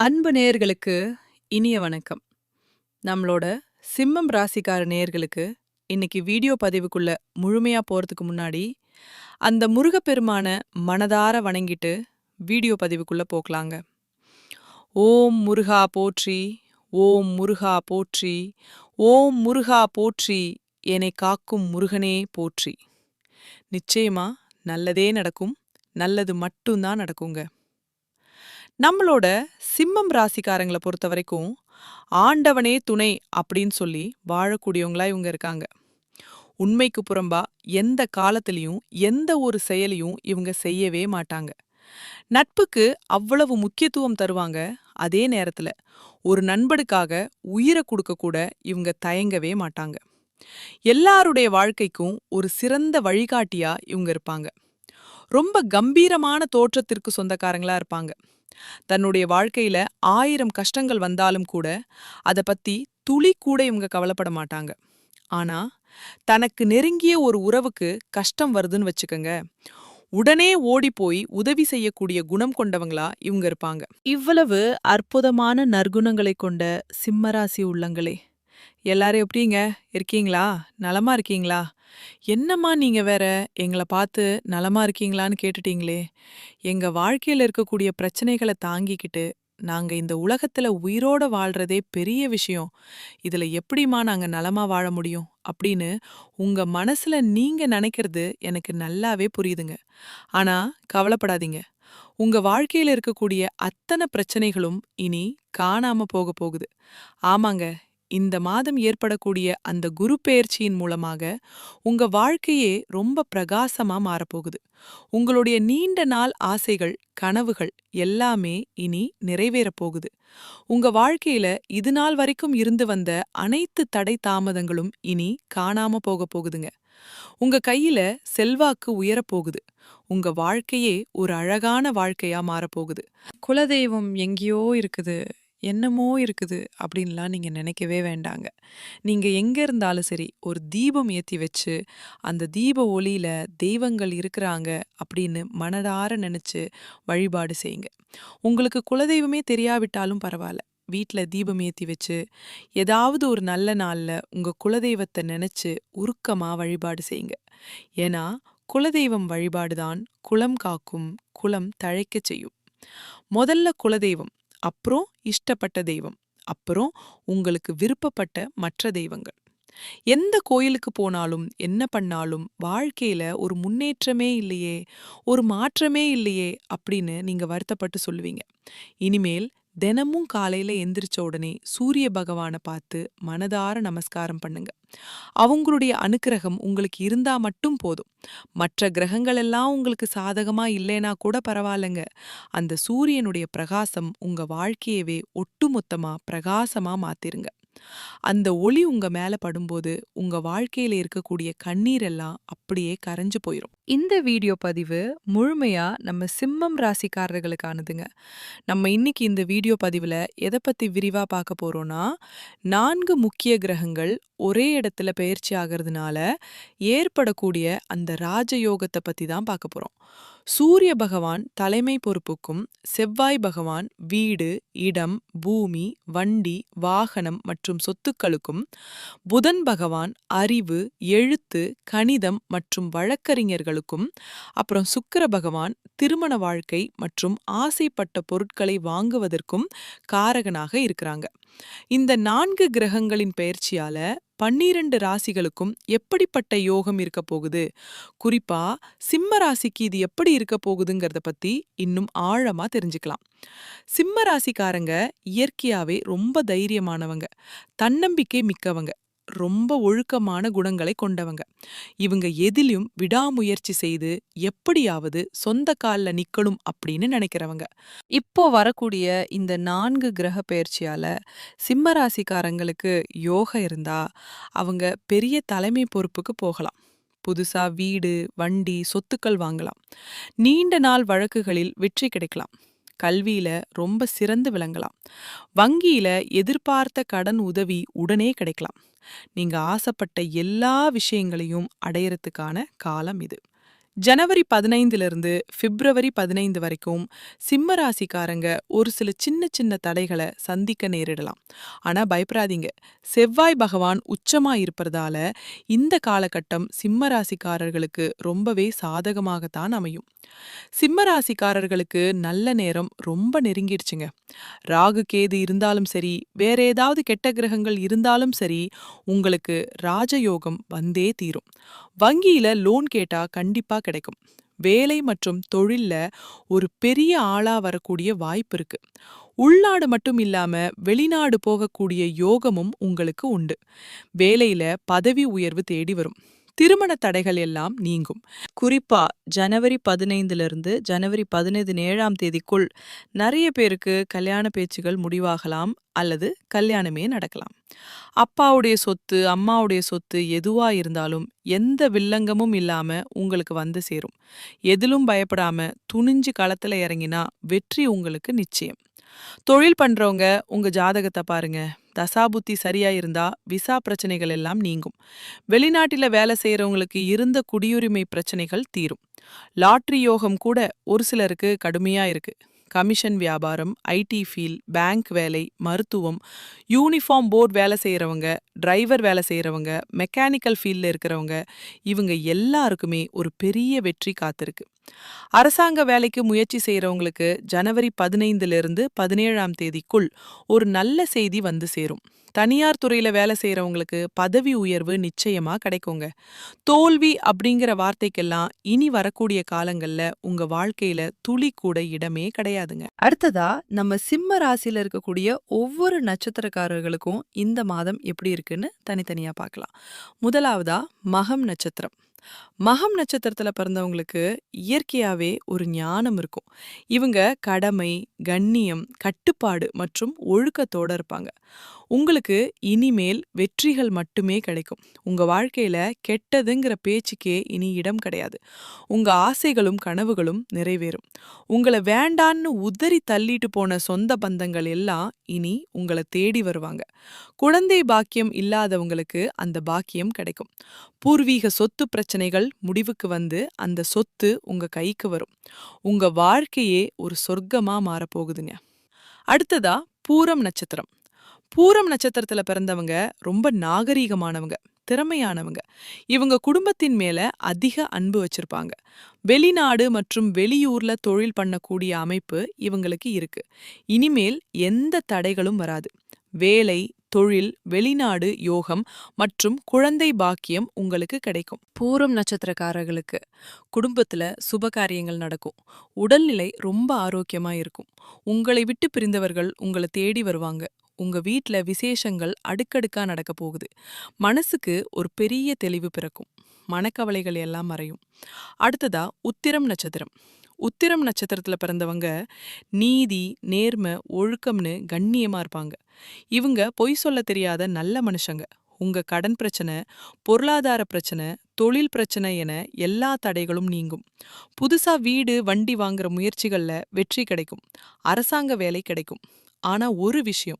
அன்பு நேயர்களுக்கு இனிய வணக்கம். நம்மளோட சிம்மம் ராசிக்கார நேயர்களுக்கு இன்னைக்கு வீடியோ பதிவுக்குள்ள முழுமையா போறதுக்கு முன்னாடி அந்த முருகப்பெருமான மனதார வணங்கிட்டு வீடியோ பதிவுக்குள்ள போகலாங்க. ஓம் முருகா போற்றி ஓம் முருகா போற்றி ஓம் முருகா போற்றி என்னை காக்கும் முருகனே போற்றி. நிச்சயமா நல்லதே நடக்கும் நல்லது மட்டும்தான் நடக்குங்க. நம்மளோட சிம்மம் ராசிக்காரங்களை பொறுத்த வரைக்கும் ஆண்டவனே துணை அப்படின்னு சொல்லி வாழக்கூடியவங்களா இவங்க இருக்காங்க. உண்மைக்கு புறம்பா எந்த காலத்திலையும் எந்த ஒரு செயலையும் இவங்க செய்யவே மாட்டாங்க. நட்புக்கு அவ்வளவு முக்கியத்துவம் தருவாங்க அதே நேரத்துல. ஒரு நண்பனுக்காக உயிரை கொடுக்க கூட இவங்க தயங்கவே மாட்டாங்க. எல்லாருடைய வாழ்க்கைக்கும் ஒரு சிறந்த வழிகாட்டியா இவங்க இருப்பாங்க. ரொம்ப கம்பீரமான தோற்றத்திற்கு சொந்தக்காரங்களா இருப்பாங்க. தன்னுடைய வாழ்க்கையில ஆயிரம் கஷ்டங்கள் வந்தாலும் கூட அத பத்தி துளி கூட இவங்க கவலைப்பட மாட்டாங்க. ஆனா தனக்கு நெருங்கிய ஒரு உறவுக்கு கஷ்டம் வருதுன்னு வச்சுக்கோங்க. உடனே ஓடி போய் உதவி செய்யக்கூடிய குணம் கொண்டவங்களா இவங்க இருப்பாங்க. இவ்வளவு அற்புதமான நற்குணங்களை கொண்ட சிம்மராசி உள்ளங்களே. எல்லாரும் எப்படிங்க? இருக்கீங்களா? நலமா இருக்கீங்களா? என்னம்மா நீங்க வேற? எங்கள பார்த்து நலமா இருக்கீங்களான்னு கேட்டுட்டீங்களே. எங்க வாழ்க்கையில இருக்கக்கூடிய பிரச்சனைகளை தாங்கிக்கிட்டு நாங்க இந்த உலகத்துல உயிரோட வாழ்றதே பெரிய விஷயம். இதுல எப்படிம்மா நாங்க நலமா வாழ முடியும்? அப்படின்னு உங்க மனசுல நீங்க நினைக்கிறது எனக்கு நல்லாவே புரியுதுங்க. ஆனா கவலைப்படாதீங்க. உங்க வாழ்க்கையில இருக்கக்கூடிய அத்தனை பிரச்சனைகளும் இனி காணாம போக போகுது. ஆமாங்க இந்த மாதம் ஏற்படக்கூடிய அந்த குரு பெயர்ச்சியின் மூலமாக உங்க வாழ்க்கையே ரொம்ப பிரகாசமா மாறப்போகுது. உங்களுடைய நீண்ட நாள் ஆசைகள் கனவுகள் எல்லாமே இனி நிறைவேறப் போகுது. உங்க வாழ்க்கையில இது நாள் வரைக்கும் இருந்து வந்த அனைத்து தடை தாமதங்களும் இனி காணாம போக போகுதுங்க. உங்க கையில செல்வாக்கு உயரப்போகுது உங்க வாழ்க்கையே ஒரு அழகான வாழ்க்கையா மாறப்போகுது குலதெய்வம் எங்கேயோ இருக்குது. என்னமோ இருக்குது அப்படின்லாம் நீங்க நினைக்கவே வேண்டாங்க. நீங்க எங்க இருந்தாலும் சரி ஒரு தீபம் ஏத்தி வச்சு அந்த தீப ஒளியில தெய்வங்கள் இருக்கிறாங்க அப்படின்னு மனதார நினைச்சு வழிபாடு செய்யுங்க. உங்களுக்கு குலதெய்வமே தெரியாவிட்டாலும் பரவாயில்ல. வீட்ல தீபம் ஏத்தி வச்சு ஏதாவது ஒரு நல்ல நாள்ல உங்க குலதெய்வத்தை நினைச்சு உருக்கமா வழிபாடு செய்யுங்க. ஏன்னா குலதெய்வம் வழிபாடுதான் குலம் காக்கும் குலம் தழைக்கச் செய்யும். முதல்ல குலதெய்வம் அப்புறம் இஷ்டப்பட்ட தெய்வம் அப்புறம் உங்களுக்கு விருப்பப்பட்ட மற்ற தெய்வங்கள். எந்த கோயிலுக்கு போனாலும் என்ன பண்ணாலும் வாழ்க்கையில ஒரு முன்னேற்றமே இல்லையே ஒரு மாற்றமே இல்லையே அப்படின்னு நீங்க வருத்தப்பட்டு சொல்லுவீங்க. இனிமேல் தினமும் காலையில எந்திரிச்ச உடனே சூரிய பகவானை பார்த்து மனதார நமஸ்காரம் பண்ணுங்க. அவங்களுடைய அனுக்கிரகம் உங்களுக்கு இருந்தா மட்டும் போதும். மற்ற கிரகங்கள் எல்லாம் உங்களுக்கு சாதகமா இல்லைனா கூட பரவாயில்லைங்க. அந்த சூரியனுடைய பிரகாசம் உங்க வாழ்க்கையவே ஒட்டுமொத்தமா பிரகாசமா மாத்திருங்க. அந்த ஒளி உங்க மேல படும்போது உங்க வாழ்க்கையில இருக்கக்கூடிய கண்ணீர் எல்லாம் அப்படியே கரைஞ்சு போயிரும். இந்த வீடியோ பதிவு முழுமையா நம்ம சிம்மம் ராசிக்காரர்களுக்கானதுங்க. நம்ம இன்னைக்கு இந்த வீடியோ பதிவுல எதை பத்தி விரிவா பார்க்க போறோம்னா நான்கு முக்கிய கிரகங்கள் ஒரே இடத்துல பயிற்சி ஆகிறதுனால ஏற்படக்கூடிய அந்த ராஜயோகத்தை பத்தி தான் பார்க்க போறோம். சூரிய பகவான் தலைமை பொறுப்புக்கும் செவ்வாய் பகவான் வீடு இடம் பூமி வண்டி வாகனம் மற்றும் சொத்துக்களுக்கும் புதன் பகவான் அறிவு எழுத்து கணிதம் மற்றும் வழக்கறிஞர்களுக்கும் அப்புறம் சுக்கர பகவான் திருமண வாழ்க்கை மற்றும் ஆசைப்பட்ட பொருட்களை வாங்குவதற்கும் காரகனாக இருக்கிறாங்க. இந்த நான்கு கிரகங்களின் பயிற்சியால பன்னிரண்டு ராசிகளுக்கும் எப்படிப்பட்ட யோகம் இருக்க போகுது? குறிப்பா சிம்ம ராசிக்கு இது எப்படி இருக்க போகுதுங்கிறத பத்தி இன்னும் ஆழமா தெரிஞ்சுக்கலாம். சிம்ம ராசிக்காரங்க இயற்கையாவே ரொம்ப தைரியமானவங்க தன்னம்பிக்கை மிக்கவங்க. ரொம்ப ஒழுக்கமான குணங்களை கொண்டவங்க. இவங்க எதிலும் விடாமுயற்சி செய்து எப்படியாவது சொந்த கால்ல நிக்கணும் அப்படின்னு நினைக்கிறவங்க. இப்போ வரக்கூடிய இந்த நான்கு கிரக பயிற்சியால சிம்ம ராசிக்காரங்களுக்கு யோகம் இருந்தா அவங்க பெரிய தலைமை பொறுப்புக்கு போகலாம். புதுசா வீடு வண்டி சொத்துக்கள் வாங்கலாம். நீண்ட நாள் வழக்குகளில் வெற்றி கிடைக்கலாம். கல்வியில ரொம்ப சிறந்து விளங்கலாம். வங்கியில எதிர்பார்த்த கடன் உதவி உடனே கிடைக்கலாம். நீங்க ஆசைப்பட்ட எல்லா விஷயங்களையும் அடையறதுக்கான காலம் இது. ஜனவரி பதினைந்திலிருந்து பிப்ரவரி பதினைந்து வரைக்கும் சிம்ம ராசிக்காரங்க ஒரு சில சின்ன சின்ன தடைகளை சந்திக்க நேரிடலாம். ஆனா பயப்படாதீங்க. செவ்வாய் பகவான் உச்சமா இருப்பதால இந்த காலகட்டம் சிம்ம ராசிக்காரர்களுக்கு ரொம்பவே சாதகமாகத்தான் அமையும். சிம்ம ராசிக்காரர்களுக்கு நல்ல நேரம் ரொம்ப நெருங்கிடுச்சுங்க. ராகு கேது இருந்தாலும் சரி வேற ஏதாவது கெட்ட கிரகங்கள் இருந்தாலும் சரி உங்களுக்கு ராஜயோகம் வந்தே தீரும். வங்கியில லோன் கேட்டா கண்டிப்பா கிடைக்கும். வேலை மற்றும் தொழில்ல ஒரு பெரிய ஆளா வரக்கூடிய வாய்ப்பு இருக்கு. உள்நாடு மட்டும் இல்லாம வெளிநாடு போகக்கூடிய யோகமும் உங்களுக்கு உண்டு. வேலையில பதவி உயர்வு தேடி வரும். திருமண தடைகள் எல்லாம் நீங்கும். குறிப்பா ஜனவரி பதினைந்துல இருந்து ஜனவரி ஏழாம் தேதிக்குள் நிறைய பேருக்கு கல்யாண பேச்சுகள் முடிவாகலாம் அல்லது கல்யாணமே நடக்கலாம். அப்பாவுடைய சொத்து அம்மாவுடைய சொத்து எதுவா இருந்தாலும் எந்த வில்லங்கமும் இல்லாம உங்களுக்கு வந்து சேரும். எதிலும் பயப்படாம துணிஞ்சு களத்துல இறங்கினா வெற்றி உங்களுக்கு நிச்சயம். தொழில் பண்றவங்க உங்க ஜாதகத்தை பாருங்க. தசாபுத்தி சரியா இருந்தா விசா பிரச்சனைகள் எல்லாம் நீங்கும். வெளிநாட்டில வேலை செய்யறவங்களுக்கு இருந்த குடியுரிமை பிரச்சனைகள் தீரும். லாட்ரி யோகம் கூட ஒரு சிலருக்கு கடுமையா இருக்கு. கமிஷன் வியாபாரம் ஐடி ஃபீல்ட் பேங்க் வேலை மருத்துவம் யூனிஃபார்ம் போர்டு வேலை செய்கிறவங்க டிரைவர் வேலை செய்கிறவங்க மெக்கானிக்கல் ஃபீல்டில் இருக்கிறவங்க இவங்க எல்லாருக்குமே ஒரு பெரிய வெற்றி காத்திருக்கு. அரசாங்க வேலைக்கு முயற்சி செய்கிறவங்களுக்கு ஜனவரி பதினைந்திலிருந்து பதினேழாம் தேதிக்குள் ஒரு நல்ல செய்தி வந்து சேரும். தனியார் துறையில வேலை செய்யறவங்களுக்கு பதவி உயர்வு நிச்சயமா கிடைக்குங்க. தோல்வி அப்படிங்கிற வார்த்தைக்கெல்லாம் இனி வரக்கூடிய காலங்கள்ல உங்க வாழ்க்கையில துளி கூட இடமே கிடையாதுங்க. அடுத்ததா நம்ம சிம்ம ராசியில இருக்கக்கூடிய ஒவ்வொரு நட்சத்திரக்காரர்களுக்கும் இந்த மாதம் எப்படி இருக்குன்னு தனித்தனியா பார்க்கலாம். முதலாவதா மகம் நட்சத்திரம். மகம் நட்சத்திரத்துல பிறந்தவங்களுக்கு இயற்கையாகவே ஒரு ஞானம் இருக்கும். இவங்க கடமை கண்ணியம் கட்டுப்பாடு மற்றும் ஒழுக்கத்தோட இருப்பாங்க. உங்களுக்கு இனிமேல் வெற்றிகள் மட்டுமே கிடைக்கும். உங்க வாழ்க்கையில கெட்டதுங்கிற பேச்சுக்கே இனி இடம் கிடையாது. உங்க ஆசைகளும் கனவுகளும் நிறைவேறும். உங்களை வேண்டான்னு உதறி தள்ளிட்டு போன சொந்த பந்தங்கள் எல்லாம் இனி உங்களை தேடி வருவாங்க. குழந்தை பாக்கியம் இல்லாதவங்களுக்கு அந்த பாக்கியம் கிடைக்கும். பூர்வீக சொத்து பிரச்சனைகள் முடிவுக்கு வந்து அந்த சொத்து உங்க கைக்கு வரும். உங்க வாழ்க்கையே ஒரு சொர்க்கமா மாறப்போகுதுங்க. அடுத்ததா பூரம் நட்சத்திரம். பூரம் நட்சத்திரத்துல பிறந்தவங்க ரொம்ப நாகரீகமானவங்க திறமையானவங்க. இவங்க குடும்பத்தின் மேல அதிக அன்பு வச்சிருப்பாங்க. வெளிநாடு மற்றும் வெளியூர்ல தொழில் பண்ணக்கூடிய அமைப்பு இவங்களுக்கு இருக்கு. இனிமேல் எந்த தடைகளும் வராது. வேலை தொழில் வெளிநாடு யோகம் மற்றும் குழந்தை பாக்கியம் உங்களுக்கு கிடைக்கும். பூரம் நட்சத்திரக்காரர்களுக்கு குடும்பத்துல சுப காரியங்கள் நடக்கும். உடல்நிலை ரொம்ப ஆரோக்கியமா இருக்கும். உங்களை விட்டு பிரிந்தவர்கள் உங்களை தேடி வருவாங்க. உங்க வீட்டில் விசேஷங்கள் அடுக்கடுக்கா நடக்க போகுது. மனசுக்கு ஒரு பெரிய தெளிவு பிறக்கும். மனக்கவலைகள் எல்லாம் மறையும். அடுத்ததா உத்திரம் நட்சத்திரம். உத்திரம் நட்சத்திரத்துல பிறந்தவங்க நீதி நேர்மை ஒழுக்கம்னு கண்ணியமா இருப்பாங்க. இவங்க பொய் சொல்ல தெரியாத நல்ல மனுஷங்க. உங்க கடன் பிரச்சனை பொருளாதார பிரச்சனை தொழில் பிரச்சனை என எல்லா தடைகளும் நீங்கும். புதுசா வீடு வண்டி வாங்குற முயற்சிகள்ல வெற்றி கிடைக்கும். அரசாங்க வேலை கிடைக்கும். ஆனா ஒரு விஷயம்.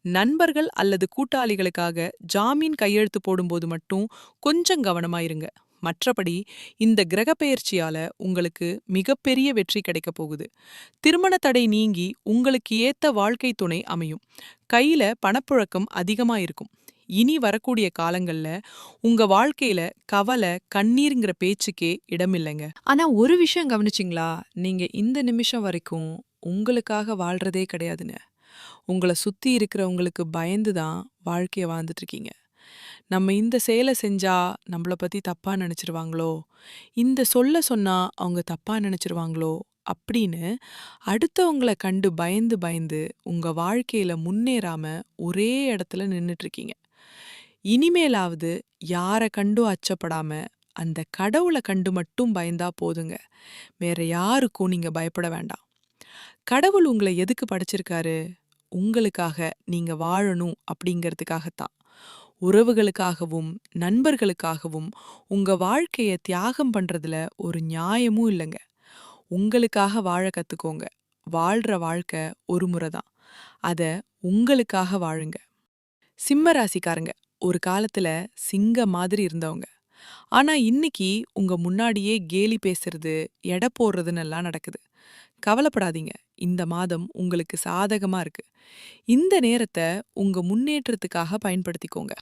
நண்பர்கள் அல்லது கூட்டாளிகளுக்காக ஜாமீன் கையெழுத்து போடும்போது மட்டும் கொஞ்சம் கவனமாயிருங்க மற்றபடி இந்த கிரக பெயர்ச்சியால உங்களுக்கு மிகப்பெரிய வெற்றி கிடைக்க போகுது. திருமண தடை நீங்கி உங்களுக்கு ஏத்த வாழ்க்கை துணை அமையும். கையில பணப்புழக்கம் அதிகமா இருக்கும். இனி வரக்கூடிய காலங்கள்ல உங்க வாழ்க்கையில கவலை கண்ணீருங்கிற பேச்சுக்கே இடமில்லைங்க. ஆனா ஒரு விஷயம் கவனிச்சிங்களா? நீங்க இந்த நிமிஷம் வரைக்கும் உங்களுக்காக வாழ்றதே கிடையாதுன்னு. உங்களை சுத்தி இருக்கிறவங்களுக்கு பயந்து தான் வாழ்க்கைய வாழ்ந்துட்டு இருக்கீங்க நம்ம இந்த செயலை செஞ்சா நம்மள பத்தி தப்பா நினைச்சிருவாங்களோ? இந்த சொல்ல சொன்னா அவங்க தப்பா நினைச்சிருவாங்களோ? அப்படின்னு அடுத்தவங்கள கண்டு பயந்து பயந்து உங்க வாழ்க்கையில முன்னேறாம ஒரே இடத்துல நின்னுட்டு இருக்கீங்க இனிமேலாவது யார கண்டும் அச்சப்படாம அந்த கடவுளை கண்டு மட்டும் பயந்தா போதுங்க. வேற யாருக்கும் நீங்க பயப்பட வேண்டாம். கடவுள் உங்களை எதுக்கு படைச்சிருக்காரு? உங்களுக்காக நீங்க வாழணும் அப்படிங்கிறதுக்காகத்தான். உறவுகளுக்காகவும் நண்பர்களுக்காகவும் உங்க வாழ்க்கைய தியாகம் பண்றதுல ஒரு நியாயமும் இல்லைங்க. உங்களுக்காக வாழ கத்துக்கோங்க. வாழ்ற வாழ்க்கை ஒரு முறை தான். அத உங்களுக்காக வாழுங்க. சிம்ம ராசிக்காரங்க ஒரு காலத்துல சிங்க மாதிரி இருந்தவங்க. ஆனா இன்னைக்கு உங்க முன்னாடியே கேலி பேசுறது, எடை போடுறதுன்னு எல்லாம் நடக்குது. கவலைப்படாதீங்க. இந்த மாதம் உங்களுக்கு சாதகமா இருக்கு. இந்த நேரத்த உங்க முன்னேற்றத்துக்காக பயன்படுத்திக்கோங்க.